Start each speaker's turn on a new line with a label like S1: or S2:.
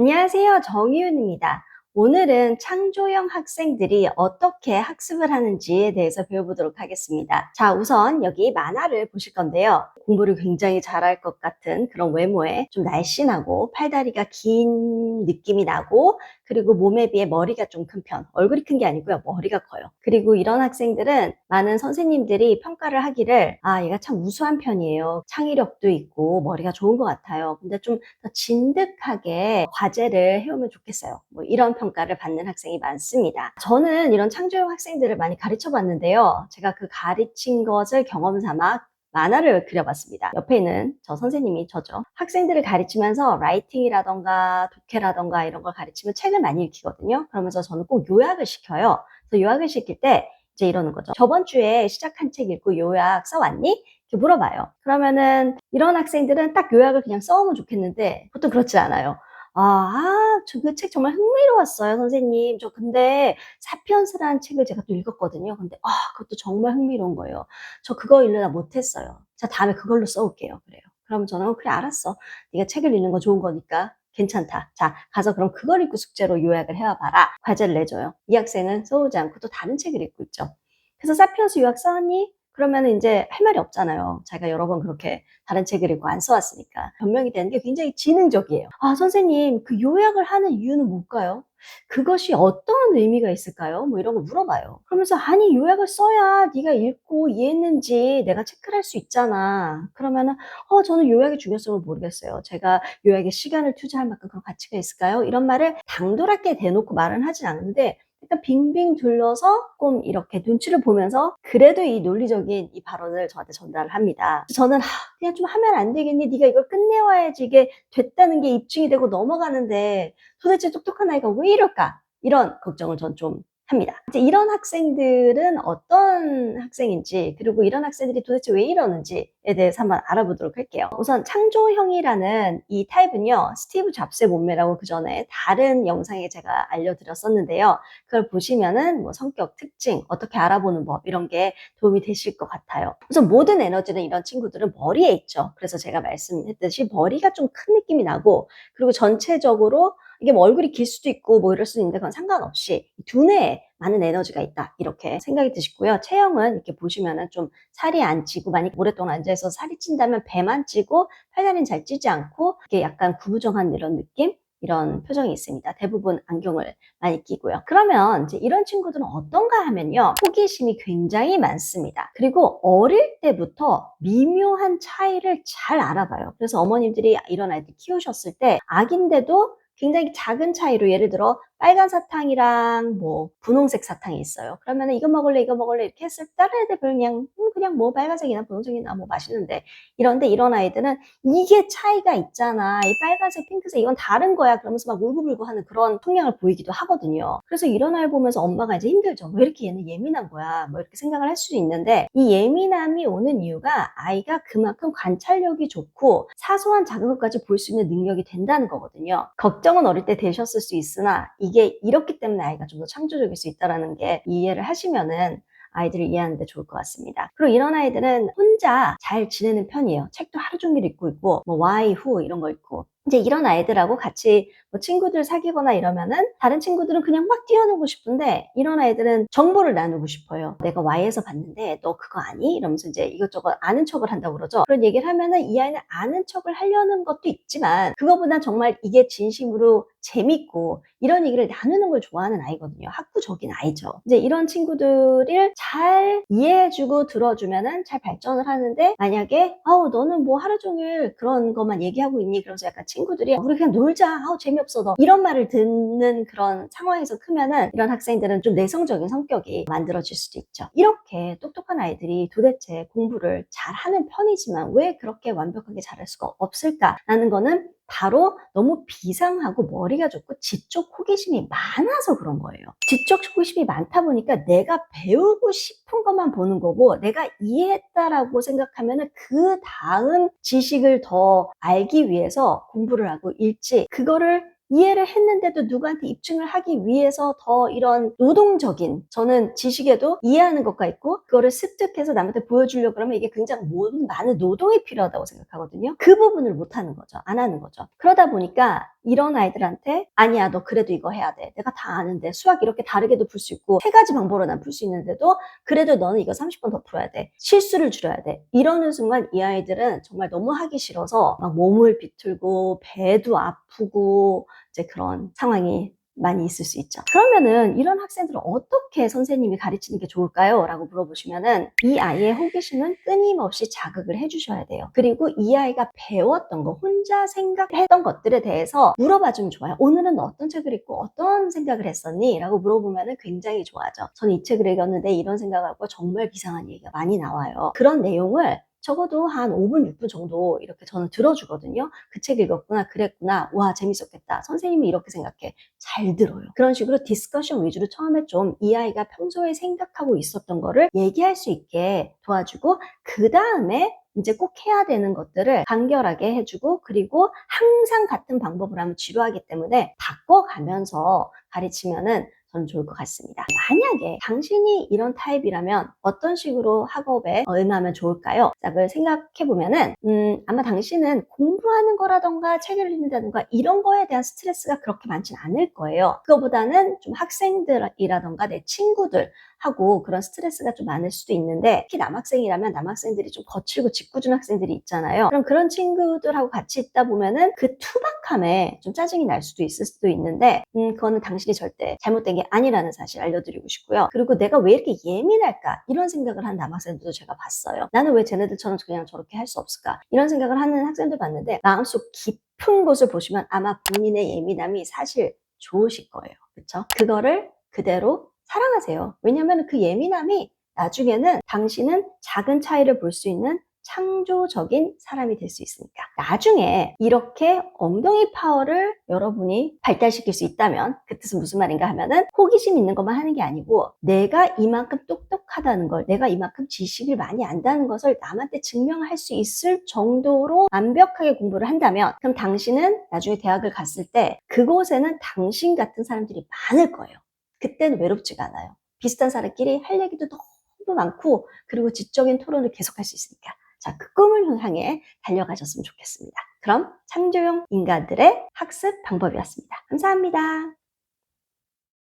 S1: 안녕하세요. 정희윤입니다. 오늘은 창조형 학생들이 어떻게 학습을 하는지에 대해서 배워보도록 하겠습니다. 자, 우선 여기 만화를 보실 건데요. 공부를 굉장히 잘할 것 같은 그런 외모에 좀 날씬하고 팔다리가 긴 느낌이 나고 그리고 몸에 비해 머리가 좀 큰 편. 얼굴이 큰 게 아니고요. 머리가 커요. 그리고 이런 학생들은 많은 선생님들이 평가를 하기를 아, 얘가 참 우수한 편이에요. 창의력도 있고 머리가 좋은 것 같아요. 근데 좀 더 진득하게 과제를 해오면 좋겠어요. 뭐 이런 평가를 받는 학생이 많습니다. 저는 이런 창조형 학생들을 많이 가르쳐 봤는데요. 제가 그 가르친 것을 경험 삼아 만화를 그려봤습니다. 옆에 있는 저 선생님이 저죠. 학생들을 가르치면서 라이팅이라던가 독해라던가 이런 걸 가르치면 책을 많이 읽히거든요. 그러면서 저는 꼭 요약을 시켜요. 그래서 요약을 시킬 때 이제 이러는 거죠. 저번 주에 시작한 책 읽고 요약 써왔니? 이렇게 물어봐요. 그러면은 이런 학생들은 딱 요약을 그냥 써오면 좋겠는데 보통 그렇지 않아요. 아, 아, 저그책 정말 흥미로웠어요, 선생님. 저 근데 사피언스라는 책을 제가 또 읽었거든요. 근데 아, 그것도 정말 흥미로운 거예요. 저 그거 읽느라 못했어요. 자, 다음에 그걸로 써올게요. 그래요. 그럼 저는 어, 그래 알았어. 네가 책을 읽는 거 좋은 거니까 괜찮다. 자, 가서 그럼 그걸 읽고 숙제로 요약을 해와봐라. 과제를 내줘요. 이 학생은 써오지 않고 또 다른 책을 읽고 있죠. 그래서 사피언스 요약 써왔니? 그러면 이제 할 말이 없잖아요. 자기가 여러 번 그렇게 다른 책을 읽고 안 써왔으니까. 변명이 되는 게 굉장히 지능적이에요. 아, 선생님, 그 요약을 하는 이유는 뭘까요? 그것이 어떤 의미가 있을까요? 뭐 이런 거 물어봐요. 그러면서 아니 요약을 써야 네가 읽고 이해했는지 내가 체크를 할 수 있잖아. 그러면은 어 저는 요약이 중요성을 모르겠어요. 제가 요약에 시간을 투자할 만큼 그런 가치가 있을까요? 이런 말을 당돌하게 대놓고 말은 하진 않는데 일단 빙빙 둘러서 조금 이렇게 눈치를 보면서 그래도 이 논리적인 이 발언을 저한테 전달을 합니다. 저는 하, 그냥 좀 하면 안 되겠니? 네가 이걸 끝내와야지 이게 됐다는 게 입증이 되고 넘어가는데 도대체 똑똑한 아이가 왜 이럴까? 이런 걱정을 전 좀 합니다. 이제 이런 학생들은 어떤 학생인지 그리고 이런 학생들이 도대체 왜 이러는지에 대해서 한번 알아보도록 할게요. 우선 창조형이라는 이 타입은요. 스티브 잡스의 몸매라고 그 전에 다른 영상에 제가 알려드렸었는데요. 그걸 보시면은 뭐 성격 특징 어떻게 알아보는 법 이런 게 도움이 되실 것 같아요. 우선 모든 에너지는 이런 친구들은 머리에 있죠. 그래서 제가 말씀했듯이 머리가 좀 큰 느낌이 나고 그리고 전체적으로 이게 뭐 얼굴이 길 수도 있고 뭐 이럴 수도 있는데 그건 상관없이 두뇌에 많은 에너지가 있다 이렇게 생각이 드시고요. 체형은 이렇게 보시면은 좀 살이 안 찌고 만약 오랫동안 앉아있어서 살이 찐다면 배만 찌고 팔다리는 잘 찌지 않고 이게 약간 구부정한 이런 느낌 이런 표정이 있습니다. 대부분 안경을 많이 끼고요. 그러면 이제 이런 친구들은 어떤가 하면요. 호기심이 굉장히 많습니다. 그리고 어릴 때부터 미묘한 차이를 잘 알아봐요. 그래서 어머님들이 이런 아이들 키우셨을 때 아기인데도 굉장히 작은 차이로 예를 들어 빨간 사탕이랑 뭐 분홍색 사탕이 있어요. 그러면 이거 먹을래 이거 먹을래 이렇게 했을 때 다른 애들 그냥 음, 그냥 뭐 빨간색이나 분홍색이나 뭐 맛있는데 이런데 이런 아이들은 이게 차이가 있잖아. 이 빨간색 핑크색 이건 다른 거야. 그러면서 막 울고불고 하는 그런 성향을 보이기도 하거든요. 그래서 이런 아이 보면서 엄마가 이제 힘들죠. 왜 이렇게 얘는 예민한 거야? 뭐 이렇게 생각을 할 수도 있는데 이 예민함이 오는 이유가 아이가 그만큼 관찰력이 좋고 사소한 것까지 볼 수 있는 능력이 된다는 거거든요. 걱정은 어릴 때 되셨을 수 있으나 이게 이렇기 때문에 아이가 좀 더 창조적일 수 있다는 게 이해를 하시면은 아이들을 이해하는데 좋을 것 같습니다. 그리고 이런 아이들은 혼자 잘 지내는 편이에요. 책도 하루 종일 읽고 있고, 뭐 why, who 이런 거 읽고. 이제 이런 아이들하고 같이 뭐 친구들 사귀거나 이러면은 다른 친구들은 그냥 막 뛰어놀고 싶은데 이런 아이들은 정보를 나누고 싶어요. 내가 Y에서 봤는데 너 그거 아니? 이러면서 이제 이것저것 아는 척을 한다고 그러죠. 그런 얘기를 하면은 이 아이는 아는 척을 하려는 것도 있지만 그거보다 정말 이게 진심으로 재밌고 이런 얘기를 나누는 걸 좋아하는 아이거든요. 학구적인 아이죠. 이제 이런 친구들을 잘 이해해주고 들어주면은 잘 발전을 하는데 만약에 아우 너는 뭐 하루 종일 그런 것만 얘기하고 있니? 그러면서 약간 친구들이 우리 그냥 놀자. 아우 재미없어 너. 이런 말을 듣는 그런 상황에서 크면은 이런 학생들은 좀 내성적인 성격이 만들어질 수도 있죠. 이렇게 똑똑한 아이들이 도대체 공부를 잘하는 편이지만 왜 그렇게 완벽하게 잘할 수가 없을까라는 거는 바로 너무 비상하고 머리가 좋고 지적 호기심이 많아서 그런 거예요. 지적 호기심이 많다 보니까 내가 배우고 싶은 것만 보는 거고 내가 이해했다라고 생각하면 그 다음 지식을 더 알기 위해서 공부를 하고 읽지 그거를 이해를 했는데도 누구한테 입증을 하기 위해서 더 이런 노동적인 저는 지식에도 이해하는 것과 있고 그거를 습득해서 남한테 보여주려고 그러면 이게 굉장히 많은 노동이 필요하다고 생각하거든요. 그 부분을 못 하는 거죠. 안 하는 거죠. 그러다 보니까 이런 아이들한테 아니야 너 그래도 이거 해야 돼. 내가 다 아는데 수학 이렇게 다르게도 풀 수 있고 세 가지 방법으로 난 풀 수 있는데도 그래도 너는 이거 30번 더 풀어야 돼. 실수를 줄여야 돼. 이러는 순간 이 아이들은 정말 너무 하기 싫어서 막 몸을 비틀고 배도 아프고 이제 그런 상황이 많이 있을 수 있죠. 그러면은 이런 학생들은 어떻게 선생님이 가르치는 게 좋을까요? 라고 물어보시면은 이 아이의 호기심은 끊임없이 자극을 해주셔야 돼요. 그리고 이 아이가 배웠던 거, 혼자 생각했던 것들에 대해서 물어봐 주면 좋아요. 오늘은 너 어떤 책을 읽고 어떤 생각을 했었니? 라고 물어보면은 굉장히 좋아하죠. 저는 이 책을 읽었는데 이런 생각하고 정말 이상한 얘기가 많이 나와요. 그런 내용을 적어도 한 5분, 6분 정도 이렇게 저는 들어주거든요. 그 책 읽었구나, 그랬구나, 와, 재밌었겠다. 선생님이 이렇게 생각해. 잘 들어요. 그런 식으로 디스커션 위주로 처음에 좀 이 아이가 평소에 생각하고 있었던 거를 얘기할 수 있게 도와주고, 그 다음에 이제 꼭 해야 되는 것들을 간결하게 해주고, 그리고 항상 같은 방법을 하면 지루하기 때문에 바꿔가면서 가르치면은 저는 좋을 것 같습니다. 만약에 당신이 이런 타입이라면 어떤 식으로 학업에 임하면 좋을까요? 짝을 생각해 보면은 음, 아마 당신은 공부하는 거라던가 책을 읽는다던가 이런 거에 대한 스트레스가 그렇게 많지는 않을 거예요. 그거보다는 좀 학생들이라던가 내 친구들 하고 그런 스트레스가 좀 많을 수도 있는데 특히 남학생이라면 남학생들이 좀 거칠고 짓궂은 학생들이 있잖아요. 그럼 그런 친구들하고 같이 있다 보면은 그 투박함에 좀 짜증이 날 수도 있을 수도 있는데 음, 그거는 당신이 절대 잘못된 게 아니라는 사실 알려드리고 싶고요. 그리고 내가 왜 이렇게 예민할까 이런 생각을 하는 남학생들도 제가 봤어요. 나는 왜 쟤네들처럼 그냥 저렇게 할 수 없을까 이런 생각을 하는 학생들 봤는데 마음속 깊은 곳을 보시면 아마 본인의 예민함이 사실 좋으실 거예요. 그렇죠? 그거를 그대로 사랑하세요. 왜냐하면 그 예민함이 나중에는 당신은 작은 차이를 볼 수 있는 창조적인 사람이 될 수 있으니까. 나중에 이렇게 엉덩이 파워를 여러분이 발달시킬 수 있다면 그 뜻은 무슨 말인가 하면은 호기심 있는 것만 하는 게 아니고 내가 이만큼 똑똑하다는 걸 내가 이만큼 지식을 많이 안다는 것을 남한테 증명할 수 있을 정도로 완벽하게 공부를 한다면 그럼 당신은 나중에 대학을 갔을 때 그곳에는 당신 같은 사람들이 많을 거예요. 그때는 외롭지가 않아요. 비슷한 사람끼리 할 얘기도 너무 많고 그리고 지적인 토론을 계속할 수 있으니까 자, 그 꿈을 향해 달려가셨으면 좋겠습니다. 그럼 창조용 인간들의 학습 방법이었습니다. 감사합니다.